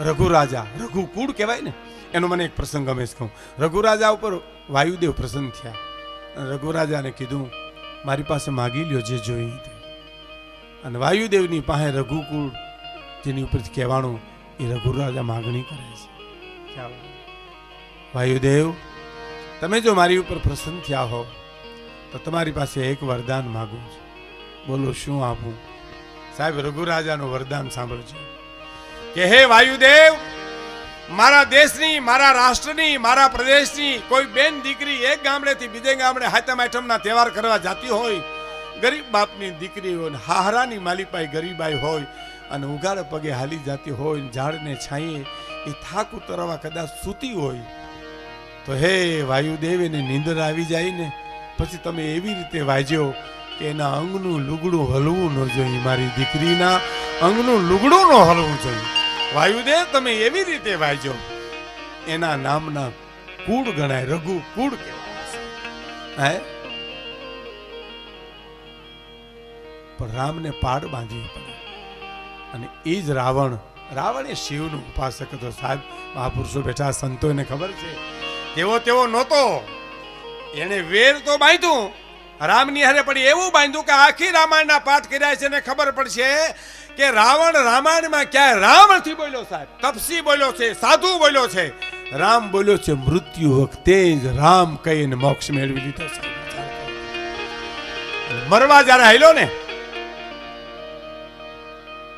રઘુરાજા, રઘુકુળ કહેવાય ને, એનો મને એક પ્રસંગ ગમે છે કહું. રઘુરાજા ઉપર વાયુદેવ પ્રસન્ન થયા. રઘુરાજાને કીધું, મારી પાસે માગી લ્યો જે જોઈ તે. અને વાયુદેવની પાસે રઘુકુળ, જેની ઉપરથી કહેવાનું એ રઘુરાજા માગણી કરે છે. વાયુદેવ, તમે જો મારી ઉપર પ્રસન્ન થયા હો, તો તમારી પાસે એક વરદાન માગું છું. બોલો, શું આપું? સાહેબ, રઘુરાજાનું વરદાન સાંભળજો. કે હે વાયુદેવ, મારા દેશની, મારા રાષ્ટ્રની, મારા પ્રદેશની કોઈ બેન દીકરી એક ગામડેથી બીજે ગામડે હાથમ આઠમના તહેવાર કરવા જતી હોય, ગરીબ બાપની દીકરી હોય હાહરાની માલિપાઈ ગરીબાઈ હોય અને ઉગાડ પગે હાલી જતી હોય ઝાડને છાંયે એ થાક ઉતરવા કદાચ સૂતી હોય, તો હે વાયુદેવ, એને નીંદર આવી જાય ને, પછી તમે એવી રીતે વાજ્યો કે એના અંગનું લુગડું હલવું ન જોઈએ મારી દીકરીના, અંગનું લુગડું ન હલવું જોઈએ. વાયુદેવ તમે એવી રીતે વાજો એના નામના કુળ ગણાય, રઘુ કુળ કહેવાય. હે? પણ રામને પાડ બાંધવી પડે. અને એ જ રાવણ રાવણ એ શિવનો ઉપાસક હતો સાહેબ. મહાપુરુષો બેઠા, સંતોને ખબર છે? તેવો તેવો નહોતો. એને વેર તો બાંધ્યું. રામની હારે પડી એવું બાંધ્યું કે આખી રામાયણના પાઠ કર્યા છે ને ખબર પડશે કે રાવણ રામાયણમાં ક્યાંય રાવણથી બોલ્યો સાહેબ? તપસી બોલ્યો છે, સાધુ બોલ્યો છે. રામ બોલ્યો છે, મૃત્યુ વખતે જ રામ કહીને મોક્ષ મેળવી લીધો છે. મરવા જ્યારે હેલો ને,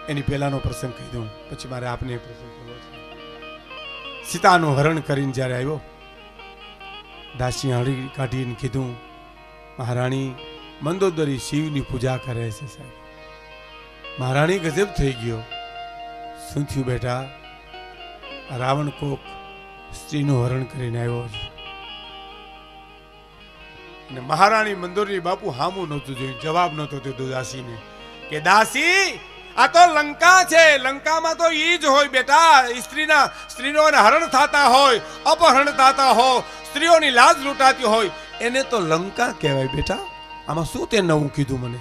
એની પહેલાનો પ્રસંગ કહી દઉં, પછી મારે આપને પ્રસંગ કરવો છે. સીતાનું હરણ કરીને જ્યારે આવ્યો દાસી હળી કાઢીને કીધું, મહારાણી, મંદોદરી શિવની પૂજા કરે છે સાહેબ. મહારાણી ગજબ થઈ ગયો. શું થયું બેટા રાવણ કોક સ્ત્રીનું હરણ કરીને આવ્યો છે. અને મહારાણી મંદોરી બાપુ હામું નહોતું જોયું, જવાબ નહોતો દીધો દાસીને કે, દાસી, આ તો લંકા છે, લંકામાં તો ઈ જ હોય બેટા સ્ત્રીના, સ્ત્રીનો હરણ થતા હોય, અપહરણ થતા હોય, સ્ત્રીઓની લાજ લૂંટાતી હોય. એને તો લંકા કહેવાય બેટા. આમાં શું તે નવું કીધું મને?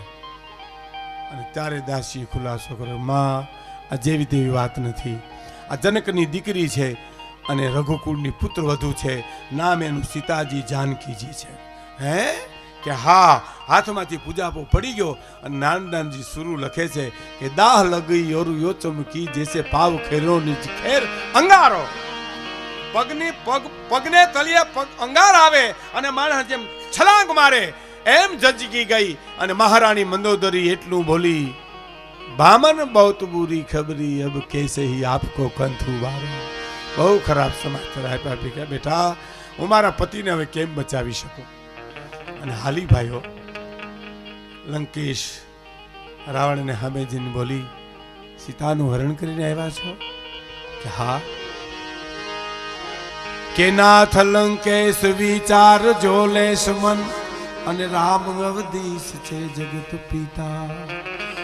અને ત્યારે દાસી ખુલાસો કર્યો, માં, આ જેવી તેવી વાત નથી. આ જનકની દીકરી છે અને રઘુકુળની પુત્ર વધુ છે. નામ એનું સીતાજી જાનકીજી છે. હે? કે હા, હાથમાંથી પૂજાપો પડી ગયો અને નાનદાનજી સુરુ લખે છે કે, દાહ લગી યોરુ યોચમકી જેસે પાવ ખેરો નિજ ખેર અંગારો. પગની પગ, પગને તળિયે પગ અંગાર આવે અને માણસ જેમ છલાંગ મારે. એમ જજકી ગઈ અને મહારાણી મંદોદરી એટલું બોલી, ભામન બહુત બુરી ખબરી, અબ કેસે હી આપકો કંથુ વારો બહુ ખરાબ સમાચાર આપ્યા ભી બેટા, હું મારા પતિને હવે કેમ બચાવી શકું? અને હાલી ભાઈઓ, લંકેશ રાવણને સામે જઈને બોલી, સીતાનું હરણ કરીને આવ્યા છો? કે હા. કે નાથ લંકેશ વિચાર જો લેશ મન અને રામ અવધીશ છે જગત પિતા.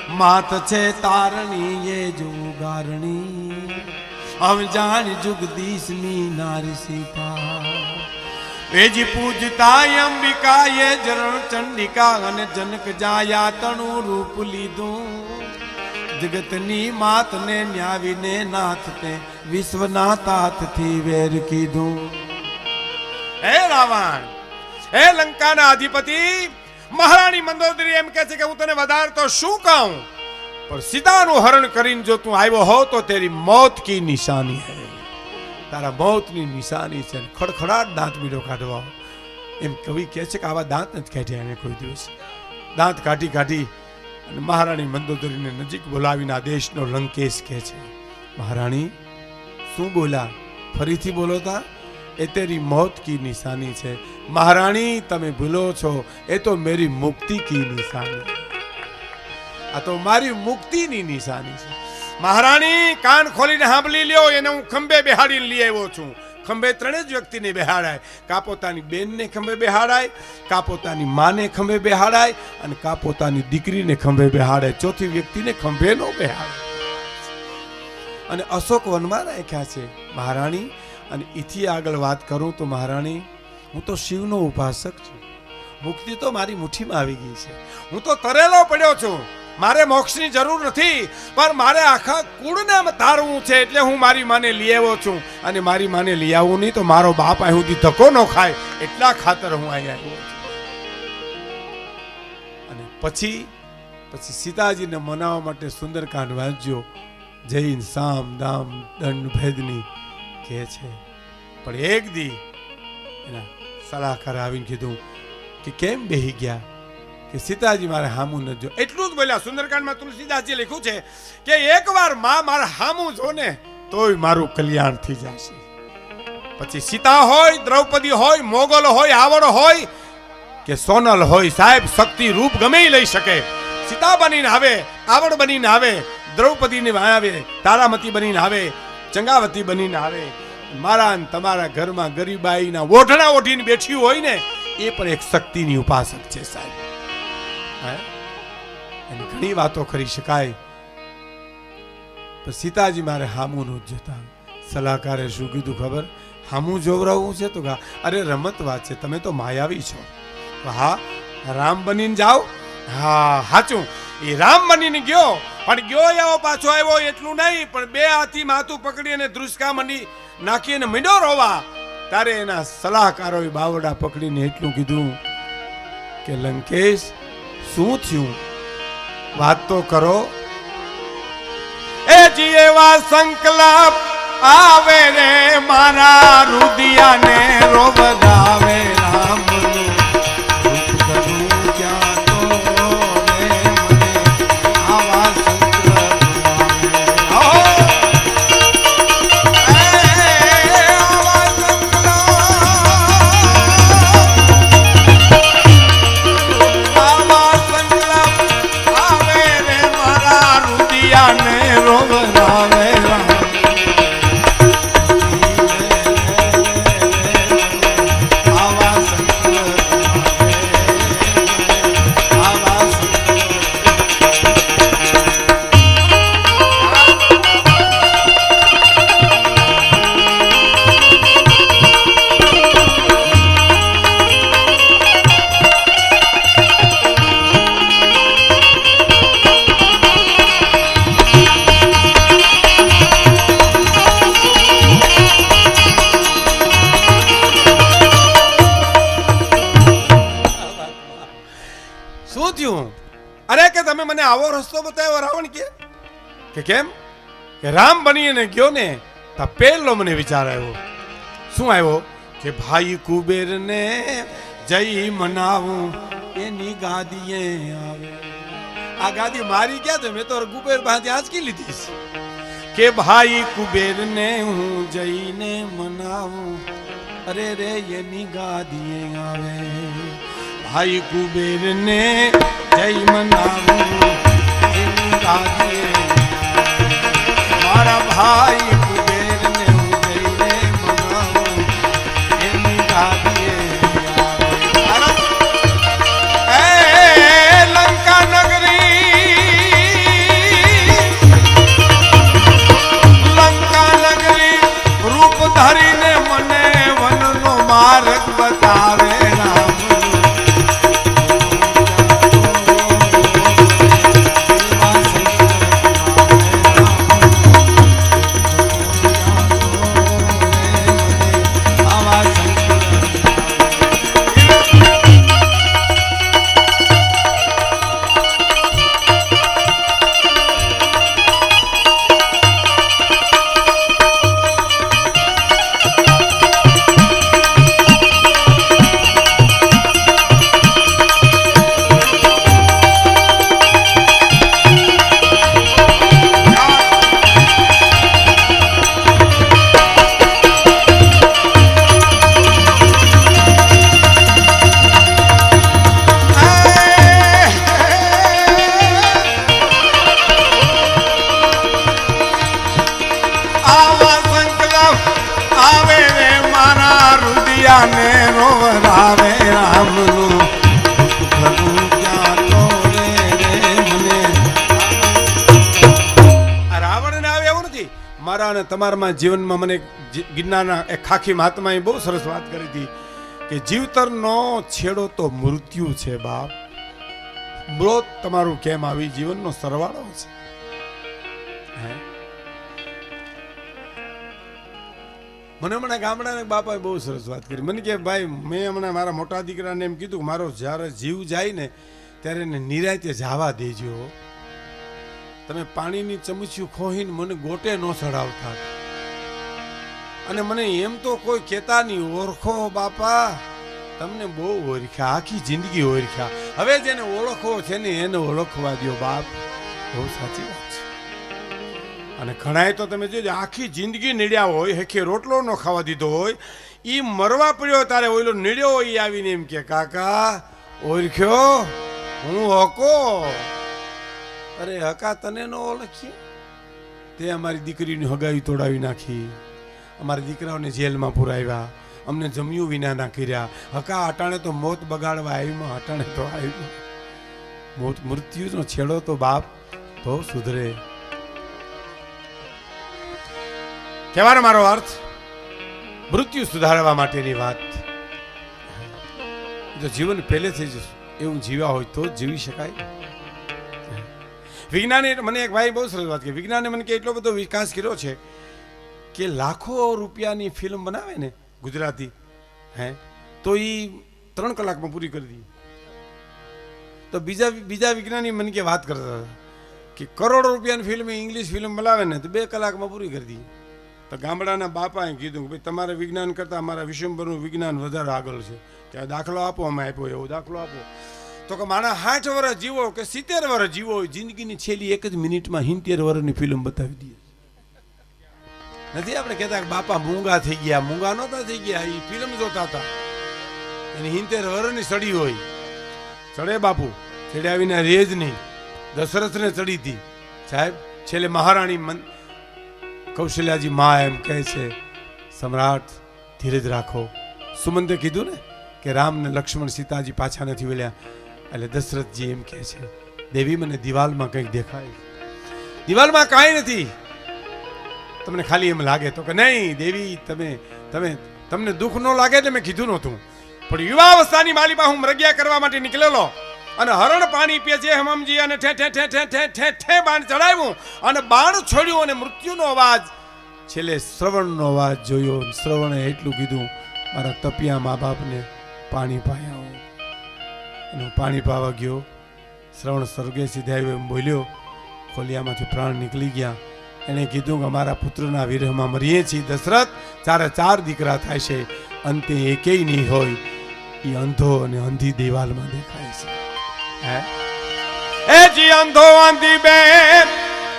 માત છે તારણી એ જો ગારણી. હવે જાણ જુગદીશની નારી સીતા. વેજી પૂજતા અંબિકા એ જરણ ચંડિકા અને જનક જાયા તણું રૂપ લીધું. જગતની માતને ન્યાવીને નાથ તે વિશ્વના તાતથી વેર કીધું. હે રાવણ હે લંકાના અધિપતિ, મહારાણી મંદોદરી એમ કહે છે કે હું તને વધારે તો શું કહું? પણ સીતાનું હરણ કરીને જો તું આવ્યો હો તો તેરી મોત કી નિશાની હે. તારા મોતની નિશાની છે ખડખડાટ દાંત મીડો કાઢવા એમ કવિ કહે છે કે આવા દાંત નથી કાઢ્યા એને કોઈ દિવસ. દાંત કાઢી કાઢી અને મહારાણી મંદોદરીને નજીક બોલાવીને આ દેશનો લંકેશ કહે છે, મહારાણી, શું બોલા? ફરીથી બોલો તા? એ તેરી મોત કી નિશાની છે. મહારાણી, તમે ભૂલો છો, એ તો મેરી મુક્તિ કી નિશાની. આ તો મારી મુક્તિની નિશાની છે. મહારાણી, કાન ખોલીને સાંભળી લ્યો, એને હું ખંભે બેહાડીને લઈ આવ્યો છું. ખંભે ત્રણે જ વ્યક્તિને બેહાડાય. કા પોતાની બેનને ખંભે બેહાડાય, કા પોતાની માને ખંભે બેહાડાય, અને કા પોતાની દીકરીને ખંભે બેહાડાય. ચોથી વ્યક્તિને ખંભે નો બેહાડાય અને અશોક વનમાં રાખ્યા છે. મહારાણી અને એથી આગળ વાત કરું તો મહારાણી, હું તો શિવનો ઉપાસક છું. મુક્તિ તો મારી મુઠ્ઠીમાં આવી ગઈ છે. હું તો તરેલો પડ્યો છું. મારે મોક્ષની જરૂર નથી, પણ મારે આખા કુળને તારવું છે એટલે હું મારી માને લઈ આવ્યો છું. અને મારી માને લઈ આવું નહીં તો મારો બાપ અહીં સુધી ધક્કો ન ખાય. એટલા ખાતર હું અહીં આવ્યો છું. અને પછી પછી સીતાજીને મનાવવા માટે સુંદરકાંડ વાંચ્યો. જૈન, સામ, દામ, દંડ, ભેદની કહે છે. પણ એક દી એના સલાહકાર આવીને કીધું કે કેમ બેહી ગયા? કે સીતાજી મારે હામું ન જો. એટલું જ બોલ્યા સુંદરકાંડમાં તુલસીદાસજી લખ્યું છે કે એકવારમાં મારે હામું જો ને તોય મારું કલ્યાણ થઈ જશે. પછી સીતા હોય, દ્રૌપદી હોય, મોગલ હોય, આવડ હોય, કે સોનલ હોય, સાહેબ શક્તિ રૂપ ગમે લઈ શકે. સીતા બનીને આવે, આવડ બનીને આવે, દ્રૌપદીને આવે, તારામતી બનીને આવે ચંગાવતી બનીને આવે. મારા તમારા ઘરમાં ગરીબાઈના ઓઢણા ઓઢીને બેઠી હોય ને, એ પણ એક શક્તિની ઉપાસક છે સાહેબ. એની ઘણી વાતો કરી શકાય. પણ સીતાજી મારે હામું નું જોતા. સલાહકારે શું કીધું ખબર? હામું જોવરાવું છે તો અરે, રમત વાત છે. તમે તો માયાવી છો. હા, રામ બનીને જાઓ. હા સાચું એ રામ બનીને ગયો. પણ ગયો પાછો આવ્યો એટલું નહીં, પણ બે હાથી માથું પકડી અને ધ્રુસકા મંડી નાખી અને મીંડો રોવા. તારે એના સલાહકારોએ બાવડા પકડીને એટલું કીધું કે, લંકેશ, શું થયું? વાત તો કરો. એ જી એવા સંકલ્પ આવે રે, મારા રુદિયાને રોવરાવે શું થયું અરે કે તમે મને આવો રસ્તો બતાવ્યો રાવણ કે? કે કેમ? કે રામ બનીને ગયો ને, તો પહેલો મને વિચાર આવ્યો. શું આવ્યો? કે ભાઈ કુબેરને જઈ મનાવું, એની ગાદીએ આવે. આ ગાદી મારી ક્યાં છે? મેં તો કુબેર પાસે આંચકી લીધી છે? કે ભાઈ કુબેરને હું જઈને મનાવું, અરે રે, એની ગાદીએ આવે. ભાઈ કુબેરને જય મનાવું મારા ભાઈ મારા જીવનમાં મને ગિરનારના એક ખાખી મહાત્માએ બહુ સરસ વાત કરી હતી કે જીવતરનો છેડો તો મૃત્યુ છે બાપ. મૃત તમારું કેમ આવી? જીવનનો સરવાળો છે. મને હમણાં ગામડાના બાપાએ બહુ સરસ વાત કરી. મને કે ભાઈ, મેં હમણાં મારા મોટા દીકરાને એમ કીધું મારો જ્યારે જીવ જાય ને ત્યારે એને નિરાયતે જવા દેજો. તમે પાણીની ચમચીઓ ખોહીને મને ગોટે ન ચડાવતા. અને મને એમ તો કોઈ કહેતા નહીં, ઓળખો બાપા. તમને બહુ ઓળખ્યા, આખી જિંદગી ઓળખ્યા. હવે જેને ઓળખવો છે ને એને ઓળખવા દ્યો બાપ. બહુ સાચી વાત છે. અને ઘણાય તો તમે જોજો, આખી જિંદગી નીડ્યા હોય હેખે રોટલો ન ખાવા દીધો હોય એ મરવા પડ્યો તારે ઓઈલો નીડ્યો હોય આવીને એમ કે, કાકા, ઓળખ્યો? હું હકો. અરે હકા, તને ન ઓળખીએ? તે અમારી દીકરીની હગાવી તોડાવી નાખી. અમારા દીકરાઓને જેલમાં પુરાવ્યા, અમને જમ્યું વિના ના કર્યા. હકા અટાણે તો મોત બગાડવા આવ્યું અટાણે તો આવ્યું. મોત મૃત્યુનો છેડો તો બાપ તો સુધરે. કહેવાનો મારો અર્થ? મૃત્યુ સુધારવા માટેની વાત. જો જીવન પહેલેથી જ એવું જીવ્યા હોય તો જીવી શકાય. વિજ્ઞાને મને એક ભાઈ બહુ સરસ વાત કરી વિજ્ઞાને મને કે એટલો બધો વિકાસ કર્યો છે કે લાખો રૂપિયાની ફિલ્મ બનાવે ને ગુજરાતી, હે? તો એ ત્રણ કલાકમાં પૂરી કરી દઈએ. તો બીજા બીજા વિજ્ઞાની મને કે વાત કરતા હતા કે કરોડો રૂપિયાની ફિલ્મ ઇંગ્લિશ ફિલ્મ બનાવે ને તો બે કલાકમાં પૂરી કરી દઈએ. તો ગામડાના બાપાએ કીધું કે ભાઈ, તમારે વિજ્ઞાન કરતાં અમારા વિશ્વભરનું વિજ્ઞાન વધારે આગળ છે. કે દાખલો આપો, અમે આપ્યો, એવો દાખલો આપો. તો કે માણસ સાઠ વર્ષ જીવો કે સિત્તેર વર્ષ જીવો જિંદગીની છેલ્લી એક જ મિનિટમાં સિત્તેર વર્ષની ફિલ્મ બતાવી દઈએ. નથી આપણે કહેતા કે બાપા મૂંગા થઈ ગયા, મૂંગા નહોતા થઈ ગયા એ ફિલ્મ જોતા હતા. એની હિંતેર વરની સડી હોય. ચડે બાપુ ચડ્યા વિના રેજ નહીં. દશરથને ચડી હતી. સાહેબ, છેલ્લે મહારાણી મન, કૌશલ્યાજી મા એમ કહે છે, સમ્રાટ, ધીરજ રાખો. સુમંતે કીધું ને કે રામ ને લક્ષ્મણ સીતાજી પાછા નથી વળ્યા. એટલે દશરથજી એમ કહે છે, દેવી મને દિવાલમાં કંઈક દેખાય. દિવાલમાં કાંઈ નથી. તમને ખાલી એમ લાગે તો કે નહીં, દેવી, તમે તમે, તમને દુઃખ ન લાગે એટલે મેં કીધું નહોતું. પણ યુવાવસ્થાની માલિપા હું મરગ્યા કરવા માટે નીકળેલો અને હરણ પાણી પીએ છે હમમજી અને ઠે ઠે ઠે ઠે ઠે ઠે ઠે બાણ ચડાવ્યું અને બાણ છોડ્યું અને મૃત્યુનો અવાજ છેલ્લે શ્રવણનો અવાજ જોયો. શ્રવણે એટલું કીધું, મારા તપિયા મા બાપને પાણી પાયા એનું પાણી પાવા ગયો. શ્રવણ સ્વર્ગે સીધાયો એમ બોલ્યો. ખોલિયામાંથી પ્રાણ નીકળી ગયા. એણે કીધું કે અમારા પુત્રના વિરહમાં મરીએ છીએ દશરથ ચારે ચાર દીકરા થાય છે, અંતે એકેય નહીં હોય. એ અંધો અને અંધી દિવાલમાં દેખાય છે. હે? એ જી અંધો અંધી બેન,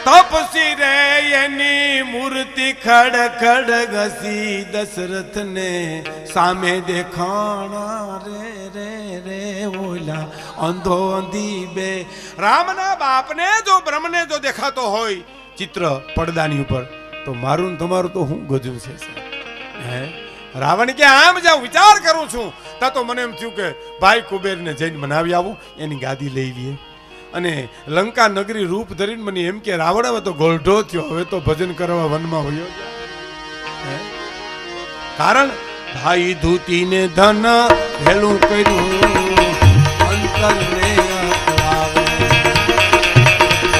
તપસી રે એની મૂર્તિ ખડ ખડ ઘસી દશરથને સામે દેખાણા રે રે રે, ઓલા અંધો અંધી બે રામના બાપને જો બ્રહ્મને જો દેખાતો હોય ચિત્ર પડદાની ઉપર. તો મારું તમારું તો હું ગજું છે રાવણ કે આમ જાઉં વિચાર કરું છું. તા તો મને એમ થયું કે ભાઈ કુબેરને જઈને મનાવી આવું, એની ગાદી લઈ લઈએ અને લંકા નગરી રૂપ ધરીને મને એમ કે રાવણ હવે તો ગોલઢો થયો, હવે તો ભજન કરવા વનમાં વયો કારણ ભાઈ ધૂતીને ધન ભેલું કર્યું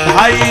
ભાઈ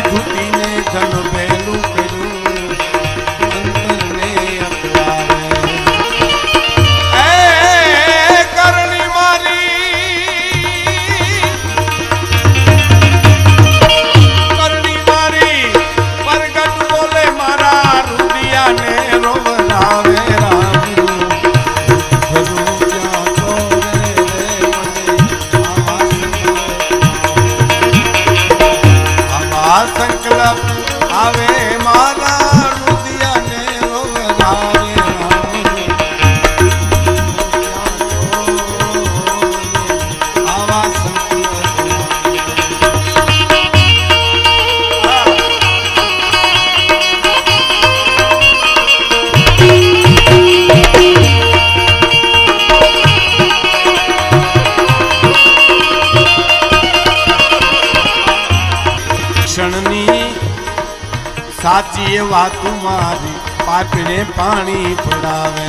પાણી પડાવે.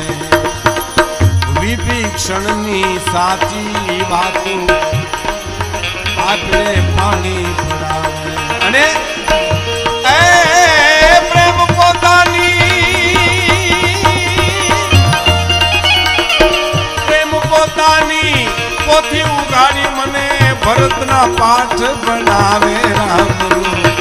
વિભીક્ષણની સાચી વાતો પાટલે પાણી પડાવે. અને પ્રેમ પોતાની પોથી ઉગાડી મને ભરતના પાઠ બનાવે રામનું.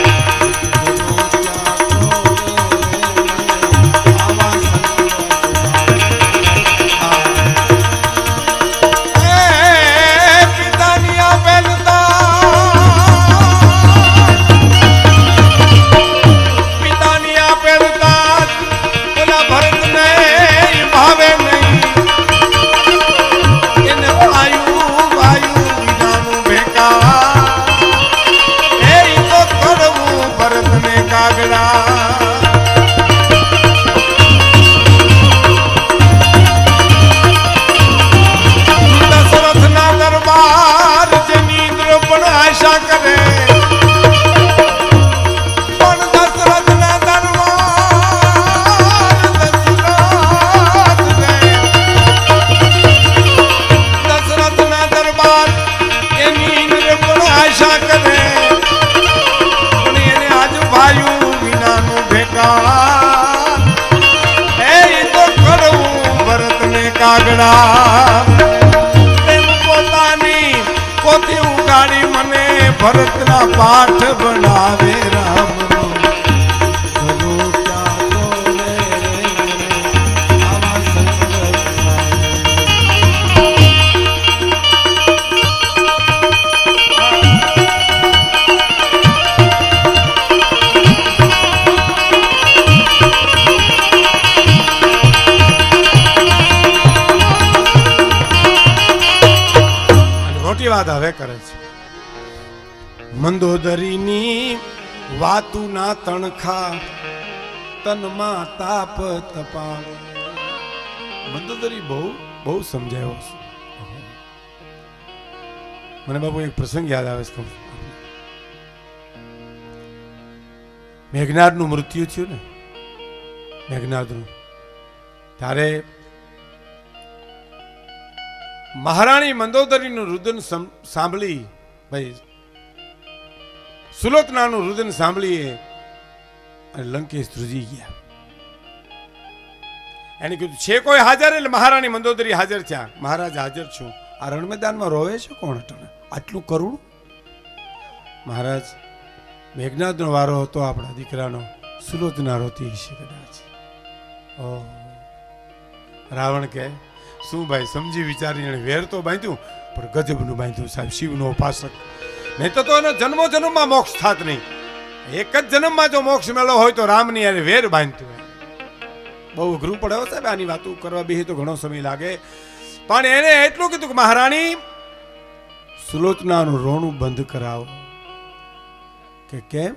વાત હવે કરે છે. મંદોદરીની વાતુના તણખા તનમાં તાપ તપાવે. મંદોદરી બહુ બહુ સમજાયો છે. મને બાબુ એક પ્રસંગ યાદ આવે છે કહું મેઘનાદનું મૃત્યુ થયું ને. મેઘનાદનું. ત્યારે મહારાણી મંદોદરીનું રુદન સાંભળી, ભાઈ સુલોચનાનું રુદન સાંભળીએ અને લંકેશ ધ્રુજી ગયા. એને કીધું, છે કોઈ હાજર એટલે મહારાણી મંદોદરી હાજર છે? મહારાજ હાજર છું. આ રણ મેદાનમાં રોવે છે કોણ તમે? આટલું કરુણ? મહારાજ, મેઘનાથનો વારો હતો આપણા દીકરાનો. સુલોચના રોતી હશે કદાચ. ઓહ. રાવણ કે શું ભાઈ, સમજી વિચારીને એણે વેર તો બાંધ્યું, પણ ગજબનું બાંધ્યું સાહેબ, શિવનો ઉપાસક. નહીં તો તો એનો જન્મો જન્મમાં મોક્ષ થાત નહીં. એક જ જન્મમાં જો મોક્ષ મેળો હોય તો રામની અને વેર બાંધતું હોય. બહુ અઘરું પડે હો સાહેબ, આની વાતો કરવા બેહી તો ઘણો સમય લાગે. પણ એને એટલું કીધું કે, મહારાણી, સુલોચનાનું રોણું બંધ કરાવો. કે કેમ?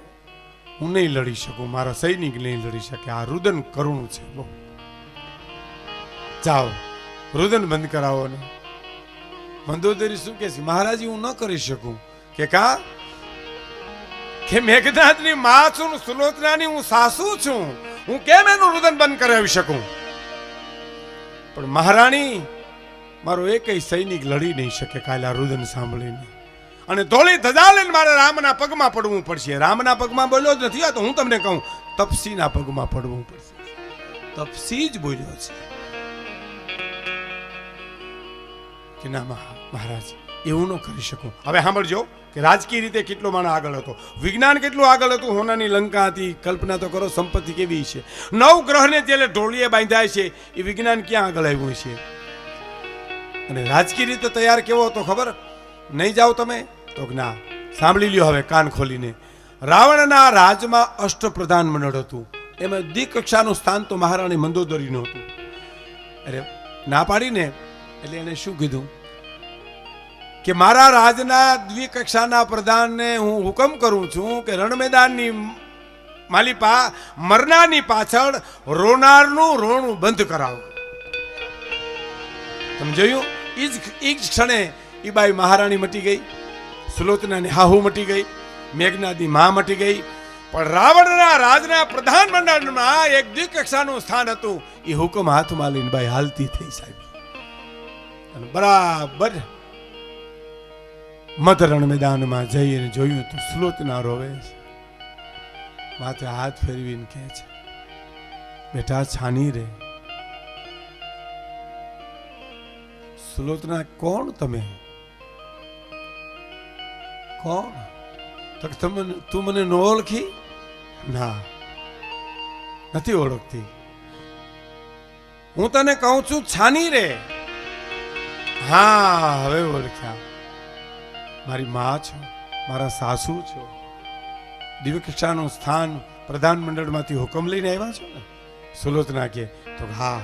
હું નહીં લડી શકું, મારા સૈનિક નહીં લડી શકે, આ રુદન કરુણ છે બહુ જાઓ. રુદન બંધ કરાવો ને. મંદોદરી શું કે છે? મહારાજી, હું ન કરી શકું. કે કા? કે મેઘનાથની માં છું સુલોચનાની હું સાસુ છું. હું કેમ એનું રુદન બંધ કરાવી શકું? પણ મહારાણી, મારો એકય સૈનિક લડી નહીં શકે કાલે આ રુદન સાંભળીને. અને ધોળી ધજા લઈને મારે રામના પગમાં પડવું પડશે. રામના પગમાં બોલ્યો જ નથી આ તો હું તમને કહું, તપસીના પગમાં પડવું પડશે. તપસી જ બોલ્યો છે. કે ના, મહા- મહારાજ, એવું ન કરી શકું. હવે સાંભળજો, કે રાજકીય રીતે કેટલો માણસ આગળ હતો. વિજ્ઞાન કેટલું આગળ હતું, હોનાની લંકા હતી, કલ્પના તો કરો સંપત્તિ કેવી છે. નવ ગ્રહને જેલે ઢોળીએ બાંધાય છે, એ વિજ્ઞાન ક્યાં આગળ આવ્યું છે અને રાજકીય રીતે તૈયાર કેવો હતો, ખબર? નહીં જાઓ તમે? તો ના સાંભળી લ્યો હવે કાન ખોલીને. રાવણના રાજમાં અષ્ટપ્રધાન મંડળ હતું. એમાં દ્વિકક્ષાનું સ્થાન તો મહારાણી મંદોદરીનું હતું. અરે, ના પાડીને એટલે એને શું કીધું? કે મારા રાજના દ્વિકક્ષાના પ્રધાનને હું હુકમ કરું છું કે રણમેદાનની માલિપા મરનાની પાછળ રોનારનું રોણું બંધ કરાવો. તમે જોયું? એ જ એ જ ક્ષણે એ બાઈ મહારાણી મટી ગઈ, સુલોચનાની હાહુ મટી ગઈ મેઘનાદી મા મટી ગઈ, પણ રાવણના રાજના પ્રધાન મંડળમાં એક દ્વિકક્ષાનું સ્થાન હતું. એ હુકમ હાથમાં લઈને બાઈ હાલતી થઈ સાહેબ. બરાબર મતરણ મેદાનમાં જઈને જોયું તો સ્લોતના રોવે માથે હાથ ફેરવીને કહે છે, બેટા, છાની રે. સુલોચના કોણ તમે? કોણ? તમે તું મને ન ઓળખી? ના, નથી ઓળખતી. હું તને કહું છું, છાની રે. હા, હવે ઓળખ્યા. મારી મા છો, મારા સાસુ છો. દિવ્ય કક્ષાનું સ્થાન પ્રધાનમંડળમાંથી હુકમ લઈને આવ્યા છો ને? સુલોતના કે તો હા,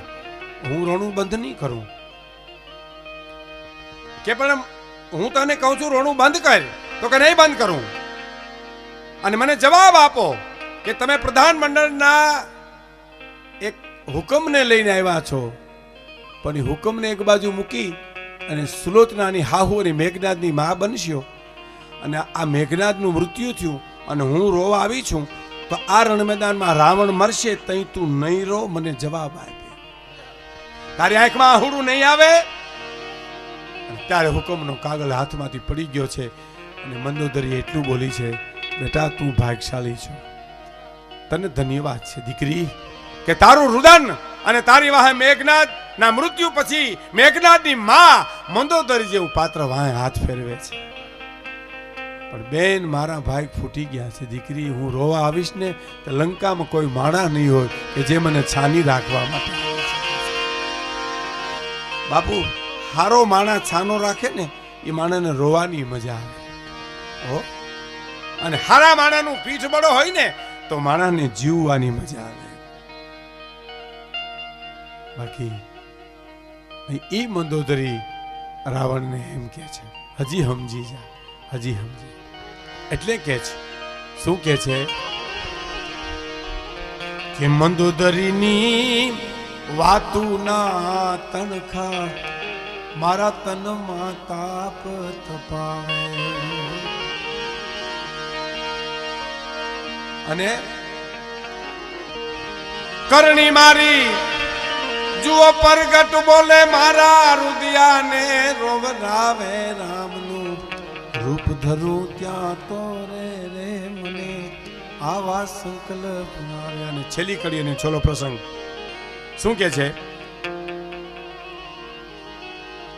હું રોણું બંધ નહીં કરું. કે પણ હું તને કહું છું રોણું બંધ કર. તો કે, નહીં બંધ કરું. અને મને જવાબ આપો કે તમે પ્રધાનમંડળના એક હુકમને લઈને આવ્યા છો. પણ એ હુકમને એક બાજુ મૂકી અને સુલોચનાની હાહુ અને મેઘનાથની મા બનશ્યો. અને આ મેઘનાથનું મૃત્યુ થયું અને હું રોવા આવી છું, તો આ રણ મેદાનમાં રાવણ મરશે તઈ તું નહીં રો, મને જવાબ આપે. તારી આંખમાં આહુડું નહીં આવે? ત્યારે હુકમનો કાગળ હાથમાંથી પડી ગયો છે અને મંદોદરી એટલું બોલી છે, બેટા, તું ભાગશાળી છો. તને ધન્યવાદ છે, દીકરી, કે તારું રુદન અને તારી વાહે મેઘનાથ ના મૃત્યુ પછી મેઘનાથની માં મંદોદરી જેવું પાત્ર વાય હાથ ફેરવે છે. પણ બેન, મારા ભાઈ ફૂટી ગયા છે. દીકરી, હું રોવા આવીશ ને તો લંકામાં કોઈ માણા નહીં હોય કે જે મને છાની રાખવા માટે બાપુ, હારો માણા છાનો રાખે ને, એ માણાને રોવાની મજા આવે. ઓ અને હારા માણાનું પીઠ બળો હોય ને, તો માણાને જીવવાની મજા આવે. બાકી ઈ મંદોદરી રાવણને એમ કે છે, હજી સમજી જા, હજી સમજી એટલે કે છે, શું કે છે? કે મંદોદરીની વાતું ના તણખા મારા તનમાં તાપ તપાવે અને કરણી મારી જુઓ પરગટ બોલે, મારા રુદિયાને રોવરાવે રામનું. રૂપ ધરું ત્યાં તો રે રે મને આવા સંકલ્પ આવે અને છેલ્લી કડી અને છોલો પ્રસંગ. શું કે છે?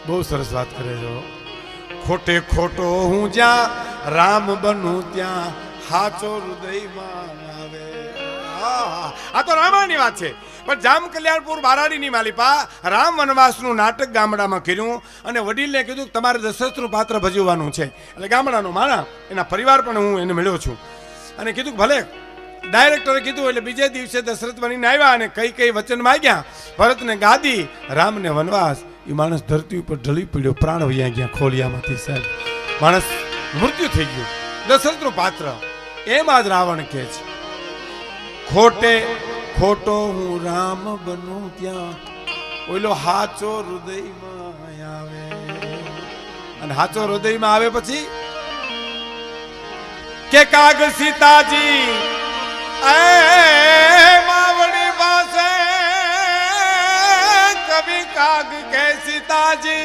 બહુ સરસ વાત કરે છો. ખોટે ખોટો હું જ્યાં રામ બનું ત્યાં હાચો હૃદયમાં આવે. આ તો રામાની વાત છે. પણ જામ કલ્યાણપુર બારાડીની માલિપા રામ વનવાસનું નાટક ગામડામાં કર્યું અને વડીલને કીધું કે તમારે દશરથનું પાત્ર ભજવવાનું છે. એટલે ગામડાનો માણા, એના પરિવાર પણ હું એને મળ્યો છું. અને કીધું ભલે, ડાયરેક્ટરે કીધું એટલે બીજે દિવસે દશરથ બનીને આવ્યા અને કઈ કઈ વચન માગ્યા. ભરતને ગાદી, રામને વનવાસ, એ માણસ ધરતી ઉપર ઢળી પડ્યો, પ્રાણ વૈયા ગયા ખોલિયામાંથી સાહેબ. માણસ મૃત્યુ થઈ ગયું. દશરથનું પાત્ર, એમ આજ રાવણ કહે છે. ખોટે ખોટો હું રામ બનું ત્યાં. ઓલો હાચો હૃદયમાં આવે. અને હાચો હૃદયમાં આવે પછી? કે કાગ સીતાજી, એ માવડી પાસે કવિ કાગ કે સીતાજી?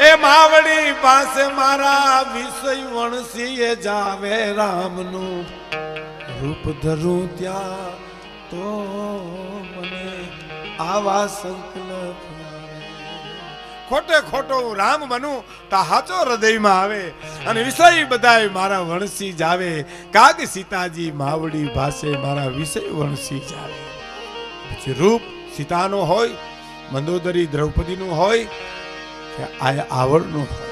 એ માવડી પાસે મારા વિષય વણસીએ જાવે રામનું. રૂપ ધરું ત્યાં તો મને આવા સંકલ્પ ખોટે ખોટો રામ બનું, તા હાચો હૃદયમાં આવે અને વિષય બધાય મારા વણસી જાવે. કાગ સીતાજી માવડી ભાષે મારા વિષય વણસી જાવે. પછી રૂપ સીતાનો હોય, મંદોદરી દ્રૌપદીનું હોય, કે આ આવડનું હોય.